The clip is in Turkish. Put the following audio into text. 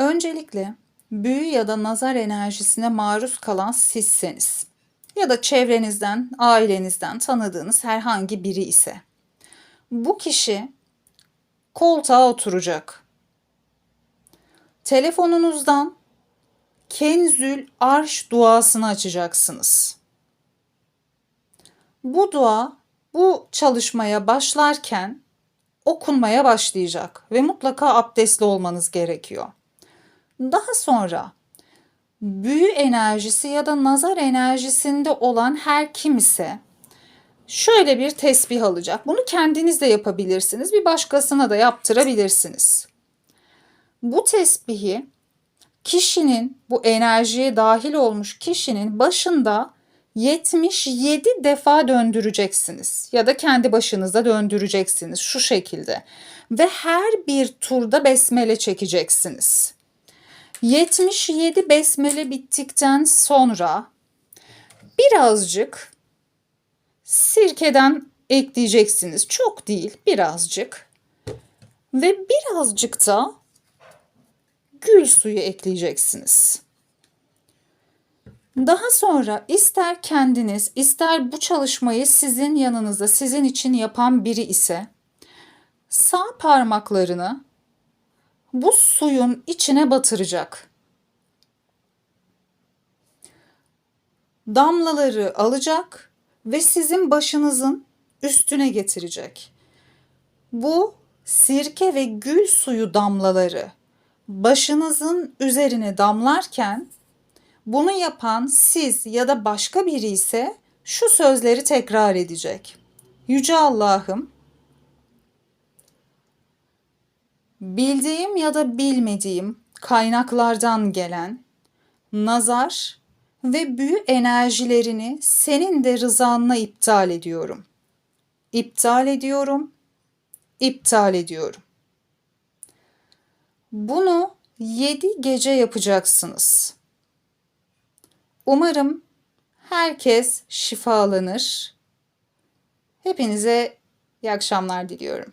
Öncelikle büyü ya da nazar enerjisine maruz kalan sizseniz ya da çevrenizden, ailenizden tanıdığınız herhangi biri ise bu kişi koltuğa oturacak. Telefonunuzdan Kenzül Arş duasını açacaksınız. Bu dua bu çalışmaya başlarken okunmaya başlayacak ve mutlaka abdestli olmanız gerekiyor. Daha sonra büyü enerjisi ya da nazar enerjisinde olan her kim ise şöyle bir tesbih alacak. Bunu kendiniz de yapabilirsiniz. Bir başkasına da yaptırabilirsiniz. Bu tesbihi kişinin bu enerjiye dahil olmuş kişinin başında 77 defa döndüreceksiniz ya da kendi başınıza döndüreceksiniz şu şekilde ve her bir turda besmele çekeceksiniz. 77 besmele bittikten sonra birazcık sirkeden ekleyeceksiniz. Çok değil, birazcık. Ve birazcık da gül suyu ekleyeceksiniz. Daha sonra ister kendiniz, ister bu çalışmayı sizin yanınızda, sizin için yapan biri ise sağ parmaklarını bu suyun içine batıracak. Damlaları alacak ve sizin başınızın üstüne getirecek. Bu sirke ve gül suyu damlaları başınızın üzerine damlarken bunu yapan siz ya da başka biri ise şu sözleri tekrar edecek. Yüce Allah'ım bildiğim ya da bilmediğim kaynaklardan gelen nazar ve büyü enerjilerini senin de rızanla iptal ediyorum. İptal ediyorum. İptal ediyorum. Bunu 7 gece yapacaksınız. Umarım herkes şifalanır. Hepinize iyi akşamlar diliyorum.